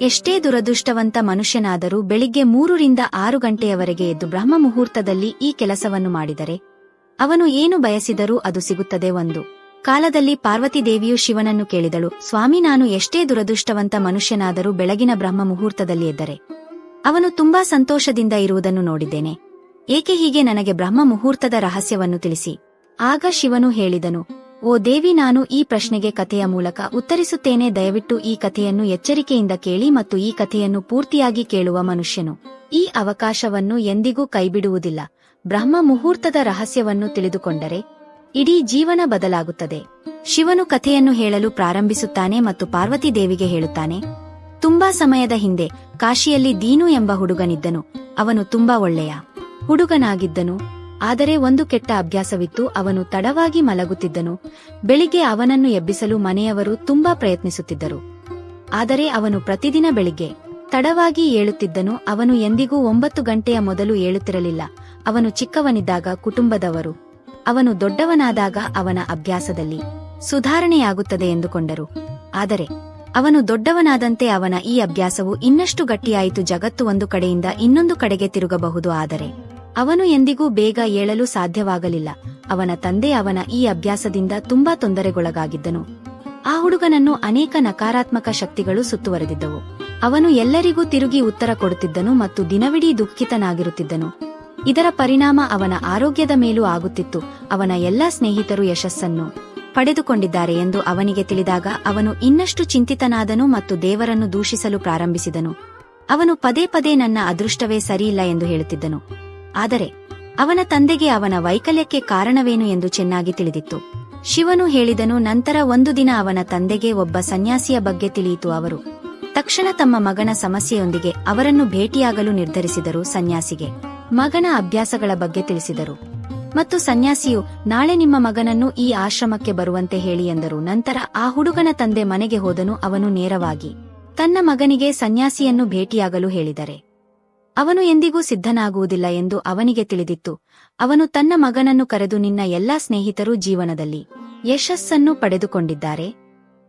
ಎಷ್ಟೇ ದುರದೃಷ್ಟವಂತ ಮನುಷ್ಯನಾದರೂ ಬೆಳಿಗ್ಗೆ ಮೂರರಿಂದ ಆರು ಗಂಟೆಯವರೆಗೆ ಎದ್ದು ಬ್ರಹ್ಮ ಮುಹೂರ್ತದಲ್ಲಿ ಈ ಕೆಲಸವನ್ನು ಮಾಡಿದರೆ ಅವನು ಏನು ಬಯಸಿದರೂ ಅದು ಸಿಗುತ್ತದೆ ಒಂದು. ಕಾಲದಲ್ಲಿ ಪಾರ್ವತಿದೇವಿಯು ಶಿವನನ್ನು ಕೇಳಿದಳು, ಸ್ವಾಮಿ, ನಾನು ಎಷ್ಟೇ ದುರದೃಷ್ಟವಂತ ಮನುಷ್ಯನಾದರೂ ಬೆಳಗಿನ ಬ್ರಹ್ಮ ಮುಹೂರ್ತದಲ್ಲಿ ಎದ್ದರೆ ಅವನು ತುಂಬಾ ಸಂತೋಷದಿಂದ ಇರುವುದನ್ನು ನೋಡಿದ್ದೇನೆ. ಏಕೆ ಹೀಗೆ ನನಗೆ ಬ್ರಹ್ಮ ಮುಹೂರ್ತದ ರಹಸ್ಯವನ್ನು ತಿಳಿಸಿ? ಆಗ ಶಿವನು ಹೇಳಿದನು ಓ ದೇವಿ, ನಾನು ಈ ಪ್ರಶ್ನೆಗೆ ಕಥೆಯ ಮೂಲಕ ಉತ್ತರಿಸುತ್ತೇನೆ. ದಯವಿಟ್ಟು ಈ ಕಥೆಯನ್ನು ಎಚ್ಚರಿಕೆಯಿಂದ ಕೇಳಿ ಮತ್ತು ಈ ಕಥೆಯನ್ನು ಪೂರ್ತಿಯಾಗಿ ಕೇಳುವ ಮನುಷ್ಯನು ಈ ಅವಕಾಶವನ್ನು ಎಂದಿಗೂ ಕೈಬಿಡುವುದಿಲ್ಲ. ಬ್ರಹ್ಮ ಮುಹೂರ್ತದ ರಹಸ್ಯವನ್ನು ತಿಳಿದುಕೊಂಡರೆ ಇಡೀ ಜೀವನ ಬದಲಾಗುತ್ತದೆ. ಶಿವನು ಕಥೆಯನ್ನು ಹೇಳಲು ಪ್ರಾರಂಭಿಸುತ್ತಾನೆ ಮತ್ತು ಪಾರ್ವತಿ ದೇವಿಗೆ ಹೇಳುತ್ತಾನೆ, ತುಂಬಾ ಸಮಯದ ಹಿಂದೆ ಕಾಶಿಯಲ್ಲಿ ದೀನು ಎಂಬ ಹುಡುಗನಿದ್ದನು. ಅವನು ತುಂಬಾ ಒಳ್ಳೆಯ ಹುಡುಗನಾಗಿದ್ದನು. ಆದರೆ ಒಂದು ಕೆಟ್ಟ ಅಭ್ಯಾಸವಿತ್ತು. ಅವನು ತಡವಾಗಿ ಮಲಗುತ್ತಿದ್ದನು. ಬೆಳಿಗ್ಗೆ ಅವನನ್ನು ಎಬ್ಬಿಸಲು ಮನೆಯವರು ತುಂಬಾ ಪ್ರಯತ್ನಿಸುತ್ತಿದ್ದರು. ಆದರೆ ಅವನು ಪ್ರತಿದಿನ ಬೆಳಿಗ್ಗೆ ತಡವಾಗಿ ಏಳುತ್ತಿದ್ದನು. ಅವನು ಎಂದಿಗೂ ಒಂಬತ್ತು ಗಂಟೆಯ ಮೊದಲು ಏಳುತ್ತಿರಲಿಲ್ಲ. ಅವನು ಚಿಕ್ಕವನಿದ್ದಾಗ ಕುಟುಂಬದವರು, ಅವನು ದೊಡ್ಡವನಾದಾಗ ಅವನ ಅಭ್ಯಾಸದಲ್ಲಿ ಸುಧಾರಣೆಯಾಗುತ್ತದೆ ಎಂದುಕೊಂಡರು. ಆದರೆ ಅವನು ದೊಡ್ಡವನಾದಂತೆ ಅವನ ಈ ಅಭ್ಯಾಸವು ಇನ್ನಷ್ಟು ಗಟ್ಟಿಯಾಯಿತು. ಜಗತ್ತು ಒಂದು ಕಡೆಯಿಂದ ಇನ್ನೊಂದು ಕಡೆಗೆ ತಿರುಗಬಹುದು. ಆದರೆ ಅವನು ಎಂದಿಗೂ ಬೇಗ ಏಳಲು ಸಾಧ್ಯವಾಗಲಿಲ್ಲ. ಅವನ ತಂದೆ ಅವನ ಈ ಅಭ್ಯಾಸದಿಂದ ತುಂಬಾ ತೊಂದರೆಗೊಳಗಾಗಿದ್ದನು. ಆ ಹುಡುಗನನ್ನು ಅನೇಕ ನಕಾರಾತ್ಮಕ ಶಕ್ತಿಗಳು ಸುತ್ತುವರೆದಿದ್ದವು. ಅವನು ಎಲ್ಲರಿಗೂ ತಿರುಗಿ ಉತ್ತರ ಕೊಡುತ್ತಿದ್ದನು ಮತ್ತು ದಿನವಿಡೀ ದುಃಖಿತನಾಗಿರುತ್ತಿದ್ದನು. ಇದರ ಪರಿಣಾಮ ಅವನ ಆರೋಗ್ಯದ ಮೇಲೂ ಆಗುತ್ತಿತ್ತು. ಅವನ ಎಲ್ಲಾ ಸ್ನೇಹಿತರು ಯಶಸ್ಸನ್ನು ಪಡೆದುಕೊಂಡಿದ್ದಾರೆ ಎಂದು ಅವನಿಗೆ ತಿಳಿದಾಗ ಅವನು ಇನ್ನಷ್ಟು ಚಿಂತಿತನಾದನು ಮತ್ತು ದೇವರನ್ನು ದೂಷಿಸಲು ಪ್ರಾರಂಭಿಸಿದನು. ಅವನು ಪದೇ ಪದೇ ನನ್ನ ಅದೃಷ್ಟವೇ ಸರಿಯಿಲ್ಲ ಎಂದು ಹೇಳುತ್ತಿದ್ದನು. ಆದರೆ ಅವನ ತಂದೆಗೆ ಅವನ ವೈಕಲ್ಯಕ್ಕೆ ಕಾರಣವೇನು ಎಂದು ಚೆನ್ನಾಗಿ ತಿಳಿದಿತ್ತು. ಶಿವನು ಹೇಳಿದನು, ನಂತರ ಒಂದು ದಿನ ಅವನ ತಂದೆಗೆ ಒಬ್ಬ ಸನ್ಯಾಸಿಯ ಬಗ್ಗೆ ತಿಳಿಯಿತು. ಅವರು ತಕ್ಷಣ ತಮ್ಮ ಮಗನ ಸಮಸ್ಯೆಯೊಂದಿಗೆ ಅವರನ್ನು ಭೇಟಿಯಾಗಲು ನಿರ್ಧರಿಸಿದರು ಸನ್ಯಾಸಿಗೆ. ಮಗನ ಅಭ್ಯಾಸಗಳ ಬಗ್ಗೆ ತಿಳಿಸಿದರು. ಮತ್ತು ಸನ್ಯಾಸಿಯು, ನಾಳೆ ನಿಮ್ಮ ಮಗನನ್ನು ಈ ಆಶ್ರಮಕ್ಕೆ ಬರುವಂತೆ ಹೇಳಿ ಎಂದರು. ನಂತರ ಆ ಹುಡುಗನ ತಂದೆ ಮನೆಗೆ ಹೋದನು. ಅವನು ನೇರವಾಗಿ ತನ್ನ ಮಗನಿಗೆ ಸನ್ಯಾಸಿಯನ್ನು ಭೇಟಿಯಾಗಲು ಹೇಳಿದರೆ. ಅವನು ಎಂದಿಗೂ ಸಿದ್ಧನಾಗುವುದಿಲ್ಲ ಎಂದು ಅವನಿಗೆ ತಿಳಿದಿತ್ತು. ಅವನು ತನ್ನ ಮಗನನ್ನು ಕರೆದು, ನಿನ್ನ ಎಲ್ಲಾ ಸ್ನೇಹಿತರು ಜೀವನದಲ್ಲಿ ಯಶಸ್ಸನ್ನು ಪಡೆದುಕೊಂಡಿದ್ದಾರೆ.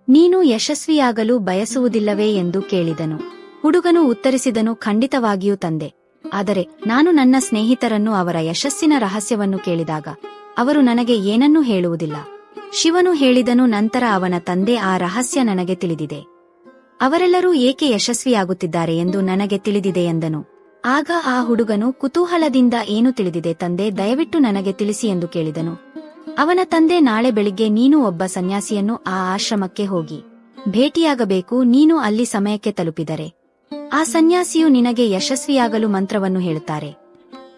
ನೀನು ಯಶಸ್ವಿಯಾಗಲು ಬಯಸುವುದಿಲ್ಲವೇ ಎಂದು ಕೇಳಿದನು. ಹುಡುಗನು ಉತ್ತರಿಸಿದನು, ಖಂಡಿತವಾಗಿಯೂ ತಂದೆ. ಆದರೆ ನಾನು ನನ್ನ ಸ್ನೇಹಿತರನ್ನು ಅವರ ಯಶಸ್ಸಿನ ರಹಸ್ಯವನ್ನು ಕೇಳಿದಾಗ ಅವರು ನನಗೆ ಏನನ್ನೂ ಹೇಳುವುದಿಲ್ಲ. ಶಿವನು ಹೇಳಿದನು, ನಂತರ ಅವನ ತಂದೆ ಆ ರಹಸ್ಯ ನನಗೆ ತಿಳಿದಿದೆ. ಅವರೆಲ್ಲರೂ ಏಕೆ ಯಶಸ್ವಿಯಾಗುತ್ತಿದ್ದಾರೆ ಎಂದು ನನಗೆ ತಿಳಿದಿದೆ ಎಂದನು. ಆಗ ಆ ಹುಡುಗನು ಕುತೂಹಲದಿಂದ ಏನು ತಿಳಿದಿದೆ ತಂದೆ, ದಯವಿಟ್ಟು ನನಗೆ ತಿಳಿಸಿ ಎಂದು ಕೇಳಿದನು. ಅವನ ತಂದೆ ನಾಳೆ ಬೆಳಿಗ್ಗೆ ನೀನು ಒಬ್ಬ ಸನ್ಯಾಸಿಯನ್ನು ಆ ಆಶ್ರಮಕ್ಕೆ ಹೋಗಿ. ಭೇಟಿಯಾಗಬೇಕು, ನೀನು ಅಲ್ಲಿ ಸಮಯಕ್ಕೆ ತಲುಪಿದರೆ. ಆ ಸನ್ಯಾಸಿಯು ನಿನಗೆ ಯಶಸ್ವಿಯಾಗಲು ಮಂತ್ರವನ್ನು ಹೇಳುತ್ತಾರೆ.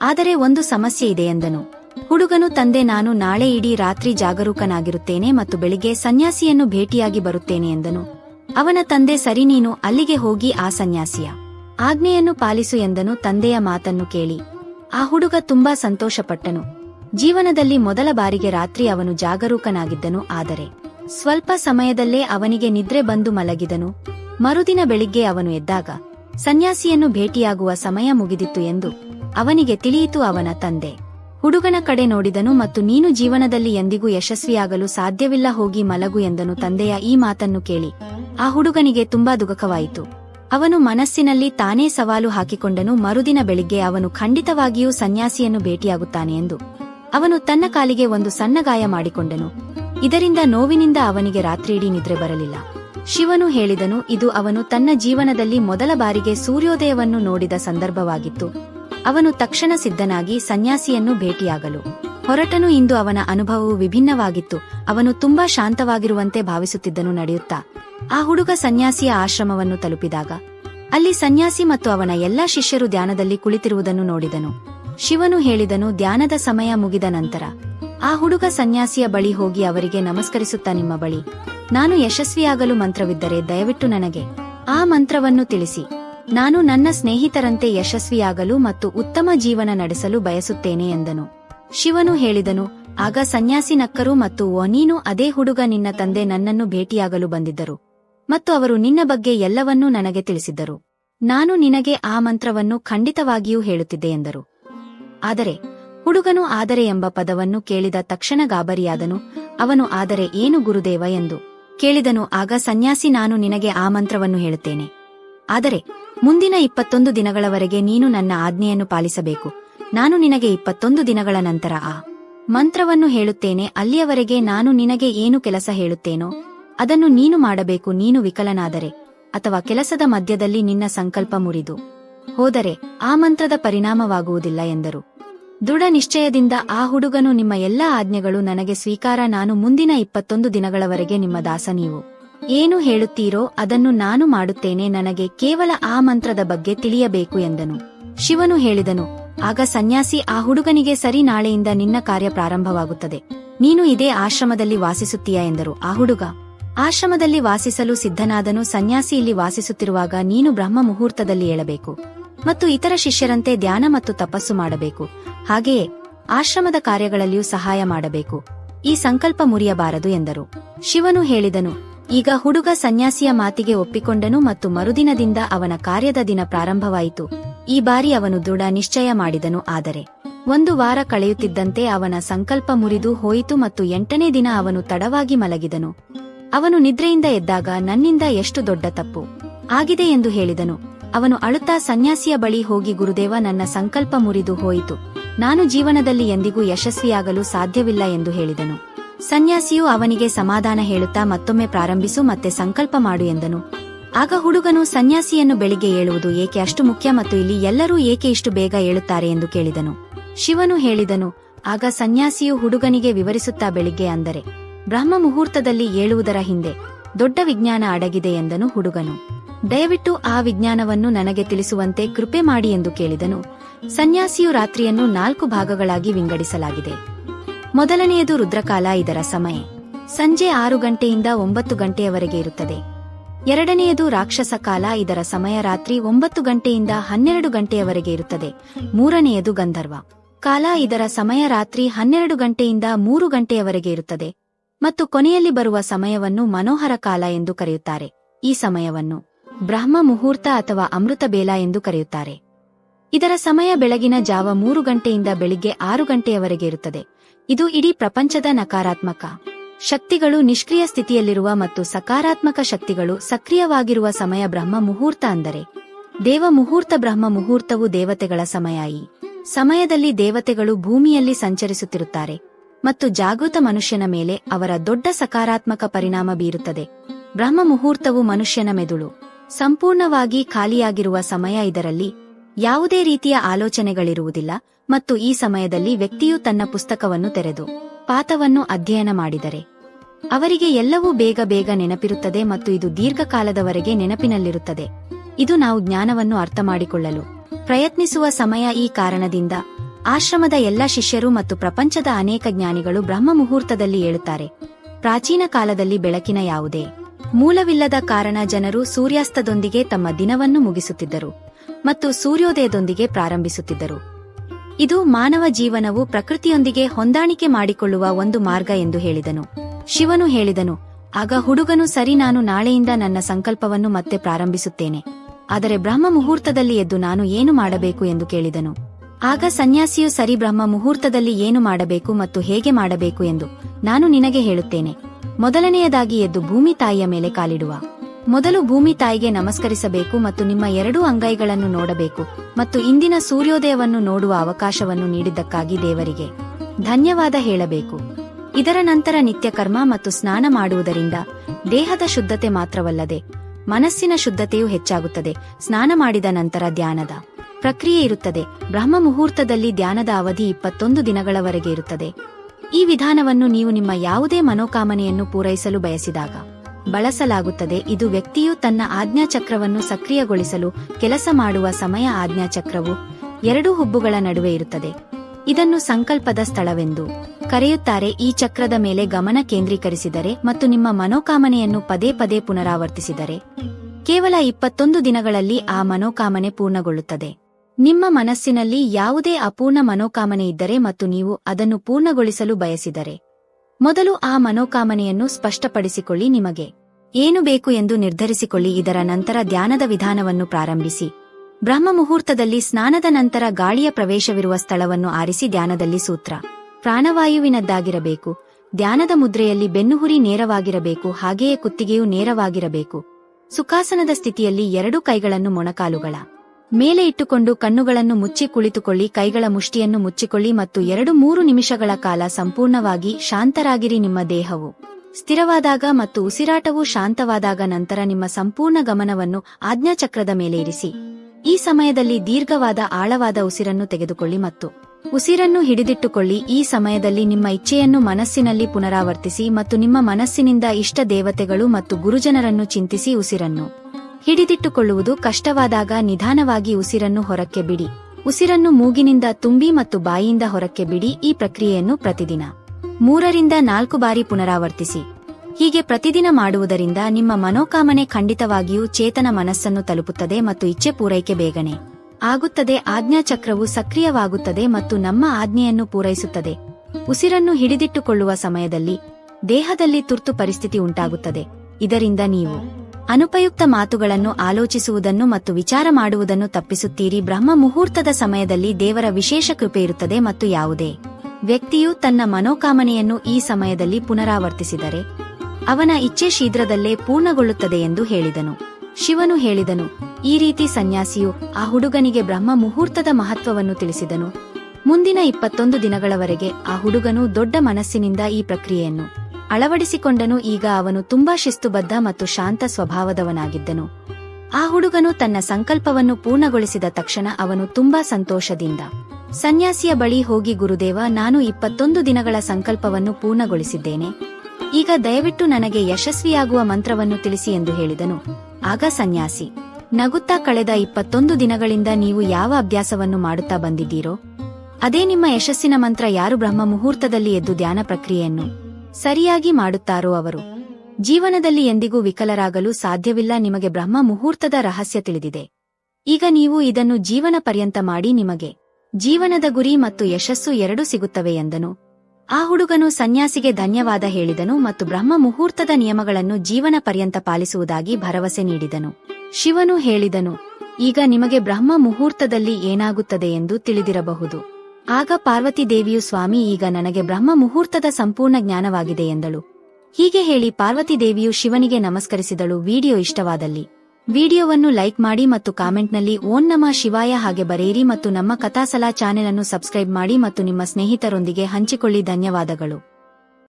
ಆದರೆ ಒಂದು ಸಮಸ್ಯೆ ಇದೆ ಎಂದನು. ಹುಡುಗನು, ತಂದೆ, ನಾನು ನಾಳೆ ಇಡೀ ರಾತ್ರಿ ಜಾಗರೂಕನಾಗಿರುತ್ತೇನೆ ಮತ್ತು ಬೆಳಿಗ್ಗೆ ಸನ್ಯಾಸಿಯನ್ನು ಭೇಟಿಯಾಗಿ ಬರುತ್ತೇನೆ ಎಂದನು. ಅವನ ತಂದೆ, ಸರಿ ನೀನು ಅಲ್ಲಿಗೆ ಹೋಗಿ ಆ ಸನ್ಯಾಸಿಯ. ಆಜ್ಞೆಯನ್ನು ಪಾಲಿಸು ಎಂದನು ತಂದೆಯ ಮಾತನ್ನು ಕೇಳಿ. ಆ ಹುಡುಗ ತುಂಬಾ ಸಂತೋಷಪಟ್ಟನು. ಜೀವನದಲ್ಲಿ ಮೊದಲ ಬಾರಿಗೆ ರಾತ್ರಿ ಅವನು ಜಾಗರೂಕನಾಗಿದ್ದನು, ಆದರೆ ಸ್ವಲ್ಪ ಸಮಯದಲ್ಲೇ ಅವನಿಗೆ ನಿದ್ರೆ ಬಂದು ಮಲಗಿದನು. ಮರುದಿನ ಬೆಳಿಗ್ಗೆ ಅವನು ಎದ್ದಾಗ ಸನ್ಯಾಸಿಯನ್ನು ಭೇಟಿಯಾಗುವ ಸಮಯ ಮುಗಿದಿತ್ತು ಎಂದು ಅವನಿಗೆ ತಿಳಿಯಿತು ಅವನ ತಂದೆ. ಹುಡುಗನ ಕಡೆ ನೋಡಿದನು ಮತ್ತು ನೀನು ಜೀವನದಲ್ಲಿ ಎಂದಿಗೂ ಯಶಸ್ವಿಯಾಗಲು ಸಾಧ್ಯವಿಲ್ಲ ಹೋಗಿ ಮಲಗು ಎಂದನು ತಂದೆಯ ಈ ಮಾತನ್ನು ಕೇಳಿ. ಆ ಹುಡುಗನಿಗೆ ತುಂಬಾ ದುಃಖವಾಯಿತು. ಅವನು ಮನಸ್ಸಿನಲ್ಲಿ ತಾನೇ ಸವಾಲು ಹಾಕಿಕೊಂಡನು. ಮರುದಿನ ಬೆಳಿಗ್ಗೆ ಅವನು ಖಂಡಿತವಾಗಿಯೂ ಸನ್ಯಾಸಿಯನ್ನು ಭೇಟಿಯಾಗುತ್ತಾನೆ ಎಂದು ಅವನು ತನ್ನ ಕಾಲಿಗೆ ಒಂದು ಸಣ್ಣ ಗಾಯ ಮಾಡಿಕೊಂಡನು. ಇದರಿಂದ ನೋವಿನಿಂದ ಅವನಿಗೆ ರಾತ್ರಿಯಿಡೀ ನಿದ್ರೆ ಬರಲಿಲ್ಲ. ಶಿವನು ಹೇಳಿದನು, ಇದು ಅವನು ತನ್ನ ಜೀವನದಲ್ಲಿ ಮೊದಲ ಬಾರಿಗೆ ಸೂರ್ಯೋದಯವನ್ನು ನೋಡಿದ ಸಂದರ್ಭವಾಗಿತ್ತು. ಅವನು ತಕ್ಷಣ ಸಿದ್ಧನಾಗಿ ಸನ್ಯಾಸಿಯನ್ನು ಭೇಟಿಯಾಗಲು. ಹೊರಟನು, ಇಂದು ಅವನ ಅನುಭವವು ವಿಭಿನ್ನವಾಗಿತ್ತು. ಅವನು ತುಂಬಾ ಶಾಂತವಾಗಿರುವಂತೆ ಭಾವಿಸುತ್ತಿದ್ದನು ನಡೆಯುತ್ತಾ. ಆ ಹುಡುಗ ಸನ್ಯಾಸಿಯ ಆಶ್ರಮವನ್ನು ತಲುಪಿದಾಗ ಅಲ್ಲಿ ಸನ್ಯಾಸಿ ಮತ್ತು ಅವನ ಎಲ್ಲಾ ಶಿಷ್ಯರು ಧ್ಯಾನದಲ್ಲಿ ಕುಳಿತಿರುವುದನ್ನು ನೋಡಿದನು. ಶಿವನು ಹೇಳಿದನು, ಧ್ಯಾನದ ಸಮಯ ಮುಗಿದ ನಂತರ ಆ ಹುಡುಗ ಸನ್ಯಾಸಿಯ ಬಳಿ ಹೋಗಿ ಅವರಿಗೆ ನಮಸ್ಕರಿಸುತ್ತಾ ನಿಮ್ಮ ಬಳಿ. ನಾನು ಯಶಸ್ವಿಯಾಗಲು ಮಂತ್ರವಿದ್ದರೆ ದಯವಿಟ್ಟು ನನಗೆ ಆ ಮಂತ್ರವನ್ನು ತಿಳಿಸಿ. ನಾನು ನನ್ನ ಸ್ನೇಹಿತರಂತೆ ಯಶಸ್ವಿಯಾಗಲು ಮತ್ತು ಉತ್ತಮ ಜೀವನ ನಡೆಸಲು ಬಯಸುತ್ತೇನೆ ಎಂದನು. ಶಿವನು ಹೇಳಿದನು, ಆಗ ಸನ್ಯಾಸಿ ನಕ್ಕರು ಮತ್ತು ನೀನು ಅದೇ ಹುಡುಗ ನಿನ್ನ ತಂದೆ ನನ್ನನ್ನು ಭೇಟಿಯಾಗಲು ಬಂದಿದ್ದರು. ಮತ್ತು ಅವರು ನಿನ್ನ ಬಗ್ಗೆ ಎಲ್ಲವನ್ನೂ ನನಗೆ ತಿಳಿಸಿದ್ದರು. ನಾನು ನಿನಗೆ ಆ ಮಂತ್ರವನ್ನು ಖಂಡಿತವಾಗಿಯೂ ಹೇಳುತ್ತಿದ್ದೆ ಎಂದರು. ಆದರೆ, ಹುಡುಗನು ಆದರೆ ಎಂಬ ಪದವನ್ನು ಕೇಳಿದ ತಕ್ಷಣ ಗಾಬರಿಯಾದನು, ಅವನು ಆದರೆ ಏನು ಗುರುದೇವ ಎಂದು ಕೇಳಿದನು, ಆಗ ಸನ್ಯಾಸಿ ನಾನು ನಿನಗೆ ಆ ಮಂತ್ರವನ್ನು ಹೇಳುತ್ತೇನೆ. ಆದರೆ, ಮುಂದಿನ ಇಪ್ಪತ್ತೊಂದು ದಿನಗಳವರೆಗೆ ನೀನು ನನ್ನ ಆಜ್ಞೆಯನ್ನು ಪಾಲಿಸಬೇಕು. ನಾನು ನಿನಗೆ ಇಪ್ಪತ್ತೊಂದು ದಿನಗಳ ನಂತರ ಆ ಮಂತ್ರವನ್ನು ಹೇಳುತ್ತೇನೆ, ಅಲ್ಲಿಯವರೆಗೆ ನಾನು ನಿನಗೆ ಏನು ಕೆಲಸ ಹೇಳುತ್ತೇನೋ ಅದನ್ನು ನೀನು ಮಾಡಬೇಕು, ನೀನು ವಿಕಲನಾದರೆ, ಅಥವಾ ಕೆಲಸದ ಮಧ್ಯದಲ್ಲಿ ನಿನ್ನ ಸಂಕಲ್ಪ ಮುರಿದು ಹೋದರೆ ಆ ಮಂತ್ರದ ಪರಿಣಾಮವಾಗುವುದಿಲ್ಲ ಎಂದರು. ದೃಢ ನಿಶ್ಚಯದಿಂದ ಆ ಹುಡುಗನು ನಿಮ್ಮ ಎಲ್ಲಾ ಆಜ್ಞೆಗಳು ನನಗೆ ಸ್ವೀಕಾರ, ನಾನು ಮುಂದಿನ ಇಪ್ಪತ್ತೊಂದು ದಿನಗಳವರೆಗೆ ನಿಮ್ಮ ದಾಸ ನೀವು. ಏನು ಹೇಳುತ್ತೀರೋ ಅದನ್ನು ನಾನು ಮಾಡುತ್ತೇನೆ, ನನಗೆ ಕೇವಲ ಆ ಮಂತ್ರದ ಬಗ್ಗೆ ತಿಳಿಯಬೇಕು ಎಂದನು. ಶಿವನು ಹೇಳಿದನು, ಆಗ ಸನ್ಯಾಸಿ, ಆ ಹುಡುಗನಿಗೆ ಸರಿ, ನಾಳೆಯಿಂದ ನಿನ್ನ ಕಾರ್ಯ ಪ್ರಾರಂಭವಾಗುತ್ತದೆ. ನೀನು ಇದೇ ಆಶ್ರಮದಲ್ಲಿ ವಾಸಿಸುತ್ತೀಯ ಎಂದರು. ಆ ಹುಡುಗ ಆಶ್ರಮದಲ್ಲಿ ವಾಸಿಸಲು ಸಿದ್ಧನಾದನು ಸನ್ಯಾಸಿ ಇಲ್ಲಿ ವಾಸಿಸುತ್ತಿರುವಾಗ ನೀನು ಬ್ರಹ್ಮ ಮುಹೂರ್ತದಲ್ಲಿ ಏಳಬೇಕು ಮತ್ತು ಇತರ ಶಿಷ್ಯರಂತೆ ಧ್ಯಾನ ಮತ್ತು ತಪಸ್ಸು ಮಾಡಬೇಕು. ಹಾಗೆಯೇ ಆಶ್ರಮದ ಕಾರ್ಯಗಳಲ್ಲಿಯೂ ಸಹಾಯ ಮಾಡಬೇಕು. ಈ ಸಂಕಲ್ಪ ಮುರಿಯಬಾರದು ಎಂದರು. ಶಿವನು ಹೇಳಿದನು, ಈಗ ಹುಡುಗ ಸನ್ಯಾಸಿಯ ಮಾತಿಗೆ ಒಪ್ಪಿಕೊಂಡನು ಮತ್ತು ಮರುದಿನದಿಂದ ಅವನ ಕಾರ್ಯದ ದಿನ ಪ್ರಾರಂಭವಾಯಿತು. ಈ ಬಾರಿ ಅವನು ದೃಢ ನಿಶ್ಚಯ ಮಾಡಿದನು, ಆದರೆ ಒಂದು ವಾರ ಕಳೆಯುತ್ತಿದ್ದಂತೆ ಅವನ ಸಂಕಲ್ಪ ಮುರಿದು ಹೋಯಿತು ಮತ್ತು ಎಂಟನೇ ದಿನ ಅವನು ತಡವಾಗಿ ಮಲಗಿದನು. ಅವನು ನಿದ್ರೆಯಿಂದ ಎದ್ದಾಗ ನನ್ನಿಂದ ಎಷ್ಟು ದೊಡ್ಡ ತಪ್ಪು. ಆಗಿದೆ ಎಂದು ಹೇಳಿದನು. ಅವನು ಅಳುತ್ತಾ ಸನ್ಯಾಸಿಯ ಬಳಿ ಹೋಗಿ ಗುರುದೇವ ನನ್ನ ಸಂಕಲ್ಪ ಮುರಿದು ಹೋಯಿತು. ನಾನು ಜೀವನದಲ್ಲಿ ಎಂದಿಗೂ ಯಶಸ್ವಿಯಾಗಲು ಸಾಧ್ಯವಿಲ್ಲ ಎಂದು ಹೇಳಿದನು. ಸನ್ಯಾಸಿಯು ಅವನಿಗೆ ಸಮಾಧಾನ ಹೇಳುತ್ತಾ ಮತ್ತೊಮ್ಮೆ ಪ್ರಾರಂಭಿಸು ಮತ್ತೆ ಸಂಕಲ್ಪ ಮಾಡು ಎಂದನು. ಆಗ ಹುಡುಗನು ಸನ್ಯಾಸಿಯನ್ನು ಬೆಳಿಗ್ಗೆ ಏಳುವುದು ಏಕೆ ಅಷ್ಟು ಮುಖ್ಯ ಮತ್ತು ಇಲ್ಲಿ ಎಲ್ಲರೂ ಏಕೆ ಇಷ್ಟು ಬೇಗ ಏಳುತ್ತಾರೆ ಎಂದು ಕೇಳಿದನು. ಶಿವನು ಹೇಳಿದನು, ಆಗ ಸನ್ಯಾಸಿಯು ಹುಡುಗನಿಗೆ ವಿವರಿಸುತ್ತಾ ಬೆಳಿಗ್ಗೆ ಅಂದರೆ ಬ್ರಹ್ಮ ಮುಹೂರ್ತದಲ್ಲಿ ಏಳುವುದರ ಹಿಂದೆ ದೊಡ್ಡ ವಿಜ್ಞಾನ ಅಡಗಿದೆ ಎಂದನು ಹುಡುಗನು. ದಯವಿಟ್ಟು ಆ ವಿಜ್ಞಾನವನ್ನು ನನಗೆ ತಿಳಿಸುವಂತೆ ಕೃಪೆ ಮಾಡಿ ಎಂದು ಕೇಳಿದನು. ಸನ್ಯಾಸಿಯು ರಾತ್ರಿಯನ್ನು ನಾಲ್ಕು ಭಾಗಗಳಾಗಿ ವಿಂಗಡಿಸಲಾಗಿದೆ. ಮೊದಲನೆಯದು ರುದ್ರಕಾಲ ಇದರ ಸಮಯ. ಸಂಜೆ ಆರು ಗಂಟೆಯಿಂದ ಒಂಬತ್ತು ಗಂಟೆಯವರೆಗೆ ಇರುತ್ತದೆ. ಎರಡನೆಯದು ರಾಕ್ಷಸ ಕಾಲ ಇದರ ಸಮಯ ರಾತ್ರಿ ಒಂಬತ್ತು ಗಂಟೆಯಿಂದ ಹನ್ನೆರಡು ಗಂಟೆಯವರೆಗೆ ಇರುತ್ತದೆ. ಮೂರನೆಯದು ಗಂಧರ್ವ. ಕಾಲ ಇದರ ಸಮಯ ರಾತ್ರಿ ಹನ್ನೆರಡು ಗಂಟೆಯಿಂದ ಮೂರು ಗಂಟೆಯವರೆಗೆ ಇರುತ್ತದೆ. ಮತ್ತು ಕೊನೆಯಲ್ಲಿ ಬರುವ ಸಮಯವನ್ನು ಮನೋಹರ ಕಾಲ ಎಂದು ಕರೆಯುತ್ತಾರೆ. ಈ ಸಮಯವನ್ನು ಬ್ರಹ್ಮ ಮುಹೂರ್ತ ಅಥವಾ ಅಮೃತ ಬೇಲ ಎಂದು ಕರೆಯುತ್ತಾರೆ. ಇದರ ಸಮಯ ಬೆಳಗಿನ ಜಾವ ಮೂರು ಗಂಟೆಯಿಂದ ಬೆಳಿಗ್ಗೆ ಆರು ಗಂಟೆಯವರೆಗೆ ಇರುತ್ತದೆ. ಇದು ಇಡೀ ಪ್ರಪಂಚದ ನಕಾರಾತ್ಮಕ ಶಕ್ತಿಗಳು ನಿಷ್ಕ್ರಿಯ ಸ್ಥಿತಿಯಲ್ಲಿರುವ ಮತ್ತು ಸಕಾರಾತ್ಮಕ ಶಕ್ತಿಗಳು ಸಕ್ರಿಯವಾಗಿರುವ ಸಮಯ ಬ್ರಹ್ಮ ಮುಹೂರ್ತ ಅಂದರೆ ದೇವ ಮುಹೂರ್ತ ಬ್ರಹ್ಮ ಮುಹೂರ್ತವು ದೇವತೆಗಳ ಸಮಯ. ಸಮಯದಲ್ಲಿ ದೇವತೆಗಳು ಭೂಮಿಯಲ್ಲಿ ಸಂಚರಿಸುತ್ತಿರುತ್ತಾರೆ. ಮತ್ತು ಜಾಗೃತ ಮನುಷ್ಯನ ಮೇಲೆ ಅವರ ದೊಡ್ಡ ಸಕಾರಾತ್ಮಕ ಪರಿಣಾಮ ಬೀರುತ್ತದೆ. ಬ್ರಹ್ಮ ಮುಹೂರ್ತವು ಮನುಷ್ಯನ ಮೆದುಳು. ಸಂಪೂರ್ಣವಾಗಿ ಖಾಲಿಯಾಗಿರುವ ಸಮಯ ಇದರಲ್ಲಿ ಯಾವುದೇ ರೀತಿಯ ಆಲೋಚನೆಗಳಿರುವುದಿಲ್ಲ ಮತ್ತು ಈ ಸಮಯದಲ್ಲಿ ವ್ಯಕ್ತಿಯು ತನ್ನ ಪುಸ್ತಕವನ್ನು ತೆರೆದು ಪಾತವನ್ನು ಅಧ್ಯಯನ ಮಾಡಿದರೆ. ಅವರಿಗೆ ಎಲ್ಲವೂ ಬೇಗ ಬೇಗ ನೆನಪಿರುತ್ತದೆ ಮತ್ತು ಇದು ದೀರ್ಘಕಾಲದವರೆಗೆ ನೆನಪಿನಲ್ಲಿರುತ್ತದೆ. ಇದು ನಾವು ಜ್ಞಾನವನ್ನು ಅರ್ಥಮಾಡಿಕೊಳ್ಳಲು ಪ್ರಯತ್ನಿಸುವ ಸಮಯ ಈ ಕಾರಣದಿಂದ ಆಶ್ರಮದ ಎಲ್ಲ ಶಿಷ್ಯರು ಮತ್ತು ಪ್ರಪಂಚದ ಅನೇಕ ಜ್ಞಾನಿಗಳು ಬ್ರಹ್ಮ ಮುಹೂರ್ತದಲ್ಲಿ ಏಳುತ್ತಾರೆ. ಪ್ರಾಚೀನ ಕಾಲದಲ್ಲಿ ಬೆಳಕಿನ ಯಾವುದೇ ಮೂಲವಿಲ್ಲದ ಕಾರಣ ಜನರು ಸೂರ್ಯಾಸ್ತದೊಂದಿಗೆ ತಮ್ಮ ದಿನವನ್ನು ಮುಗಿಸುತ್ತಿದ್ದರು ಮತ್ತು ಸೂರ್ಯೋದಯದೊಂದಿಗೆ ಪ್ರಾರಂಭಿಸುತ್ತಿದ್ದರು. ಇದು ಮಾನವ ಜೀವನವು ಪ್ರಕೃತಿಯೊಂದಿಗೆ ಹೊಂದಾಣಿಕೆ ಮಾಡಿಕೊಳ್ಳುವ ಒಂದು ಮಾರ್ಗ ಎಂದು ಹೇಳಿದನು. ಶಿವನು ಹೇಳಿದನು, ಆಗ ಹುಡುಗನು ಸರಿ ನಾನು ನಾಳೆಯಿಂದ ನನ್ನ ಸಂಕಲ್ಪವನ್ನು ಮತ್ತೆ ಪ್ರಾರಂಭಿಸುತ್ತೇನೆ. ಆದರೆ ಬ್ರಹ್ಮ ಮುಹೂರ್ತದಲ್ಲಿ ಎದ್ದು ನಾನು ಏನು ಮಾಡಬೇಕು ಎಂದು ಕೇಳಿದನು. ಆಗ ಸನ್ಯಾಸಿಯು ಸರಿ ಬ್ರಹ್ಮ ಮುಹೂರ್ತದಲ್ಲಿ ಏನು ಮಾಡಬೇಕು ಮತ್ತು ಹೇಗೆ ಮಾಡಬೇಕು ಎಂದು ನಾನು ನಿನಗೆ ಹೇಳುತ್ತೇನೆ. ಮೊದಲನೆಯದಾಗಿ ಎದ್ದು ಭೂಮಿ ತಾಯಿಯ ಮೇಲೆ ಕಾಲಿಡುವ. ಮೊದಲು ಭೂಮಿ ತಾಯಿಗೆ ನಮಸ್ಕರಿಸಬೇಕು ಮತ್ತು ನಿಮ್ಮ ಎರಡೂ ಅಂಗೈಗಳನ್ನು ನೋಡಬೇಕು ಮತ್ತು ಇಂದಿನ ಸೂರ್ಯೋದಯವನ್ನು ನೋಡುವ ಅವಕಾಶವನ್ನು ನೀಡಿದ್ದಕ್ಕಾಗಿ ದೇವರಿಗೆ ಧನ್ಯವಾದ ಹೇಳಬೇಕು. ಇದರ ನಂತರ ನಿತ್ಯ ಕರ್ಮ ಮತ್ತು ಸ್ನಾನ ಮಾಡುವುದರಿಂದ ದೇಹದ ಶುದ್ಧತೆ ಮಾತ್ರವಲ್ಲದೆ ಮನಸ್ಸಿನ ಶುದ್ಧತೆಯೂ ಹೆಚ್ಚಾಗುತ್ತದೆ. ಸ್ನಾನ ಮಾಡಿದ ನಂತರ ಧ್ಯಾನದ ಪ್ರಕ್ರಿಯೆ ಇರುತ್ತದೆ. ಬ್ರಹ್ಮ ಮುಹೂರ್ತದಲ್ಲಿ ಧ್ಯಾನದ ಅವಧಿ ಇಪ್ಪತ್ತೊಂದು ದಿನಗಳವರೆಗೆ ಇರುತ್ತದೆ. ಈ ವಿಧಾನವನ್ನು ನೀವು ನಿಮ್ಮ ಯಾವುದೇ ಮನೋಕಾಮನೆಯನ್ನು ಪೂರೈಸಲು ಬಯಸಿದಾಗ ಬಳಸಲಾಗುತ್ತದೆ. ಇದು ವ್ಯಕ್ತಿಯು ತನ್ನ ಆಜ್ಞಾಚಕ್ರವನ್ನು ಸಕ್ರಿಯಗೊಳಿಸಲು ಕೆಲಸ ಮಾಡುವ ಸಮಯ ಆಜ್ಞಾಚಕ್ರವು ಎರಡು ಹುಬ್ಬುಗಳ ನಡುವೆ ಇರುತ್ತದೆ. ಇದನ್ನು ಸಂಕಲ್ಪದ ಸ್ಥಳವೆಂದು ಕರೆಯುತ್ತಾರೆ. ಈ ಚಕ್ರದ ಮೇಲೆ ಗಮನ ಕೇಂದ್ರೀಕರಿಸಿದರೆ ಮತ್ತು ನಿಮ್ಮ ಮನೋಕಾಮನೆಯನ್ನು ಪದೇ ಪದೇ ಪುನರಾವರ್ತಿಸಿದರೆ ಕೇವಲ ಇಪ್ಪತ್ತೊಂದು ದಿನಗಳಲ್ಲಿ ಆ ಮನೋಕಾಮನೆ ಪೂರ್ಣಗೊಳ್ಳುತ್ತದೆ. ನಿಮ್ಮ ಮನಸ್ಸಿನಲ್ಲಿ ಯಾವುದೇ ಅಪೂರ್ಣ ಮನೋಕಾಮನೆ ಇದ್ದರೆ ಮತ್ತು ನೀವು ಅದನ್ನು ಪೂರ್ಣಗೊಳಿಸಲು ಬಯಸಿದರೆ. ಮೊದಲು ಆ ಮನೋಕಾಮನೆಯನ್ನು ಸ್ಪಷ್ಟಪಡಿಸಿಕೊಳ್ಳಿ ನಿಮಗೆ. ಏನು ಬೇಕು ಎಂದು ನಿರ್ಧರಿಸಿಕೊಳ್ಳಿ, ಇದರ ನಂತರ ಧ್ಯಾನದ ವಿಧಾನವನ್ನು ಪ್ರಾರಂಭಿಸಿ. ಬ್ರಹ್ಮ ಮುಹೂರ್ತದಲ್ಲಿ ಸ್ನಾನದ ನಂತರ ಗಾಳಿಯ ಪ್ರವೇಶವಿರುವ ಸ್ಥಳವನ್ನು ಆರಿಸಿ ಧ್ಯಾನದಲ್ಲಿ ಸೂತ್ರ. ಪ್ರಾಣವಾಯುವಿನದ್ದಾಗಿರಬೇಕು. ಧ್ಯಾನದ ಮುದ್ರೆಯಲ್ಲಿ ಬೆನ್ನುಹುರಿ ನೇರವಾಗಿರಬೇಕು, ಹಾಗೆಯೇ ಕುತ್ತಿಗೆಯೂ ನೇರವಾಗಿರಬೇಕು. ಸುಖಾಸನದ ಸ್ಥಿತಿಯಲ್ಲಿ ಎರಡು ಕೈಗಳನ್ನು ಮೊಣಕಾಲುಗಳ. ಮೇಲೆ ಇಟ್ಟುಕೊಂಡು ಕಣ್ಣುಗಳನ್ನು ಮುಚ್ಚಿ ಕುಳಿತುಕೊಳ್ಳಿ, ಕೈಗಳ ಮುಷ್ಟಿಯನ್ನು ಮುಚ್ಚಿಕೊಳ್ಳಿ ಮತ್ತು ಎರಡು ಮೂರು ನಿಮಿಷಗಳ ಕಾಲ ಸಂಪೂರ್ಣವಾಗಿ ಶಾಂತರಾಗಿರಿ ನಿಮ್ಮ ದೇಹವು. ಸ್ಥಿರವಾದಾಗ ಮತ್ತು ಉಸಿರಾಟವು ಶಾಂತವಾದಾಗ ನಂತರ ನಿಮ್ಮ ಸಂಪೂರ್ಣ ಗಮನವನ್ನು ಆಜ್ಞಾಚಕ್ರದ ಮೇಲೆ ಇರಿಸಿ. ಈ ಸಮಯದಲ್ಲಿ ದೀರ್ಘವಾದ ಆಳವಾದ ಉಸಿರನ್ನು ತೆಗೆದುಕೊಳ್ಳಿ ಮತ್ತು ಉಸಿರನ್ನು ಹಿಡಿದಿಟ್ಟುಕೊಳ್ಳಿ. ಈ ಸಮಯದಲ್ಲಿ ನಿಮ್ಮ ಇಚ್ಛೆಯನ್ನು ಮನಸ್ಸಿನಲ್ಲಿ ಪುನರಾವರ್ತಿಸಿ ಮತ್ತು ನಿಮ್ಮ ಮನಸ್ಸಿನಿಂದ ಇಷ್ಟ ದೇವತೆಗಳು ಮತ್ತು ಗುರುಜನರನ್ನು ಚಿಂತಿಸಿ ಉಸಿರನ್ನು ಹಿಡಿದಿಟ್ಟುಕೊಳ್ಳುವುದು ಕಷ್ಟವಾದಾಗ ನಿಧಾನವಾಗಿ ಉಸಿರನ್ನು ಹೊರಕ್ಕೆ ಬಿಡಿ. ಉಸಿರನ್ನು ಮೂಗಿನಿಂದ ತುಂಬಿ ಮತ್ತು ಬಾಯಿಯಿಂದ ಹೊರಕ್ಕೆ ಬಿಡಿ ಈ ಪ್ರಕ್ರಿಯೆಯನ್ನು ಪ್ರತಿದಿನ. ಮೂರರಿಂದ ನಾಲ್ಕು ಬಾರಿ ಪುನರಾವರ್ತಿಸಿ. ಹೀಗೆ ಪ್ರತಿದಿನ ಮಾಡುವುದರಿಂದ ನಿಮ್ಮ ಮನೋಕಾಮನೆ ಖಂಡಿತವಾಗಿಯೂ ಚೇತನ ಮನಸ್ಸನ್ನು ತಲುಪುತ್ತದೆ ಮತ್ತು ಇಚ್ಛೆ ಪೂರೈಕೆ ಬೇಗನೆ ಆಗುತ್ತದೆ. ಆಜ್ಞಾಚಕ್ರವು ಸಕ್ರಿಯವಾಗುತ್ತದೆ ಮತ್ತು ನಮ್ಮ ಆಜ್ಞೆಯನ್ನು ಪೂರೈಸುತ್ತದೆ. ಉಸಿರನ್ನು ಹಿಡಿದಿಟ್ಟುಕೊಳ್ಳುವ ಸಮಯದಲ್ಲಿ ದೇಹದಲ್ಲಿ ತುರ್ತು ಪರಿಸ್ಥಿತಿ ಉಂಟಾಗುತ್ತದೆ. ಇದರಿಂದ ನೀವು ಅನುಪಯುಕ್ತ ಮಾತುಗಳನ್ನು ಆಲೋಚಿಸುವುದನ್ನು ಮತ್ತು ವಿಚಾರ ಮಾಡುವುದನ್ನು ತಪ್ಪಿಸುತ್ತೀರಿ. ಬ್ರಹ್ಮ ಮುಹೂರ್ತದ ಸಮಯದಲ್ಲಿ ದೇವರ ವಿಶೇಷ ಕೃಪೆ ಇರುತ್ತದೆ ಮತ್ತು ಯಾವುದೇ ವ್ಯಕ್ತಿಯು ತನ್ನ ಮನೋಕಾಮನೆಯನ್ನು ಈ ಸಮಯದಲ್ಲಿ ಪುನರಾವರ್ತಿಸಿದರೆ ಅವನ ಇಚ್ಛೆ ಶೀಘ್ರದಲ್ಲೇ ಪೂರ್ಣಗೊಳ್ಳುತ್ತದೆ ಎಂದು ಹೇಳಿದನು. ಶಿವನು ಹೇಳಿದನು, ಈ ರೀತಿ ಸನ್ಯಾಸಿಯು ಆ ಹುಡುಗನಿಗೆ ಬ್ರಹ್ಮ ಮುಹೂರ್ತದ ಮಹತ್ವವನ್ನು ತಿಳಿಸಿದನು. ಮುಂದಿನ ಇಪ್ಪತ್ತೊಂದು ದಿನಗಳವರೆಗೆ ಆ ಹುಡುಗನು ದೊಡ್ಡ ಮನಸ್ಸಿನಿಂದ ಈ ಪ್ರಕ್ರಿಯೆಯನ್ನು ಅಳವಡಿಸಿಕೊಂಡನು, ಈಗ ಅವನು ತುಂಬಾ ಶಿಸ್ತುಬದ್ಧ ಮತ್ತು ಶಾಂತ ಸ್ವಭಾವದವನಾಗಿದ್ದನು. ಆ ಹುಡುಗನು ತನ್ನ ಸಂಕಲ್ಪವನ್ನು ಪೂರ್ಣಗೊಳಿಸಿದ ತಕ್ಷಣ ಅವನು ತುಂಬಾ ಸಂತೋಷದಿಂದ, ಸನ್ಯಾಸಿಯ ಬಳಿ ಹೋಗಿ, ಗುರುದೇವ, ನಾನು ಇಪ್ಪತ್ತೊಂದು ದಿನಗಳ ಸಂಕಲ್ಪವನ್ನು ಪೂರ್ಣಗೊಳಿಸಿದ್ದೇನೆ. ಈಗ ದಯವಿಟ್ಟು ನನಗೆ ಯಶಸ್ವಿಯಾಗುವ ಮಂತ್ರವನ್ನು ತಿಳಿಸಿ ಎಂದು ಹೇಳಿದನು. ಆಗ ಸನ್ಯಾಸಿ, ನಗುತ್ತಾ ಕಳೆದ ಇಪ್ಪತ್ತೊಂದು ದಿನಗಳಿಂದ ನೀವು ಯಾವ ಅಭ್ಯಾಸವನ್ನು ಮಾಡುತ್ತಾ ಬಂದಿದ್ದೀರೋ, ಅದೇ ನಿಮ್ಮ ಯಶಸ್ಸಿನ ಮಂತ್ರ ಯಾರು ಬ್ರಹ್ಮ ಮುಹೂರ್ತದಲ್ಲಿ ಎದ್ದು ಧ್ಯಾನ ಪ್ರಕ್ರಿಯೆಯನ್ನು ಸರಿಯಾಗಿ ಮಾಡುತ್ತಾರೋ ಅವರು? ಜೀವನದಲ್ಲಿ ಎಂದಿಗೂ ವಿಕಲರಾಗಲು ಸಾಧ್ಯವಿಲ್ಲ ನಿಮಗೆ ಬ್ರಹ್ಮ ಮುಹೂರ್ತದ ರಹಸ್ಯ ತಿಳಿದಿದೆ. ಈಗ ನೀವು ಇದನ್ನು ಜೀವನ ಪರ್ಯಂತ ಮಾಡಿ ನಿಮಗೆ ಜೀವನದ ಗುರಿ ಮತ್ತು ಯಶಸ್ಸು ಎರಡೂ ಸಿಗುತ್ತವೆ ಎಂದನು. ಆ ಹುಡುಗನು ಸನ್ಯಾಸಿಗೆ ಧನ್ಯವಾದ ಹೇಳಿದನು ಮತ್ತು ಬ್ರಹ್ಮ ಮುಹೂರ್ತದ ನಿಯಮಗಳನ್ನು ಜೀವನ ಪರ್ಯಂತ ಪಾಲಿಸುವುದಾಗಿ ಭರವಸೆ ನೀಡಿದನು. ಶಿವನು ಹೇಳಿದನು, ಈಗ ನಿಮಗೆ ಬ್ರಹ್ಮ ಮುಹೂರ್ತದಲ್ಲಿ ಏನಾಗುತ್ತದೆ ಎಂದು ತಿಳಿದಿರಬಹುದು. ಆಗ ಪಾರ್ವತಿ ದೇವಿಯು, ಸ್ವಾಮಿ, ಈಗ ನನಗೆ ಬ್ರಹ್ಮ ಮುಹೂರ್ತದ ಸಂಪೂರ್ಣ ಜ್ಞಾನವಾಗಿದೆ ಎಂದಳು. ಹೀಗೆ ಹೇಳಿ ಪಾರ್ವತಿ ದೇವಿಯು ಶಿವನಿಗೆ ನಮಸ್ಕರಿಸಿದಳು. ವಿಡಿಯೋ ಇಷ್ಟವಾದಲ್ಲಿ ವಿಡಿಯೋವನ್ನು ಲೈಕ್ ಮಾಡಿ ಮತ್ತು ಕಾಮೆಂಟ್ನಲ್ಲಿ ಓಂ ನಮ ಶಿವಾಯ ಹಾಗೆ ಬರೆಯಿರಿ ಮತ್ತು ನಮ್ಮ ಕಥಾಸಲಾ ಚಾನೆಲ್ ಅನ್ನು ಸಬ್ಸ್ಕ್ರೈಬ್ ಮಾಡಿ ಮತ್ತು ನಿಮ್ಮ ಸ್ನೇಹಿತರೊಂದಿಗೆ ಹಂಚಿಕೊಳ್ಳಿ. ಧನ್ಯವಾದಗಳು.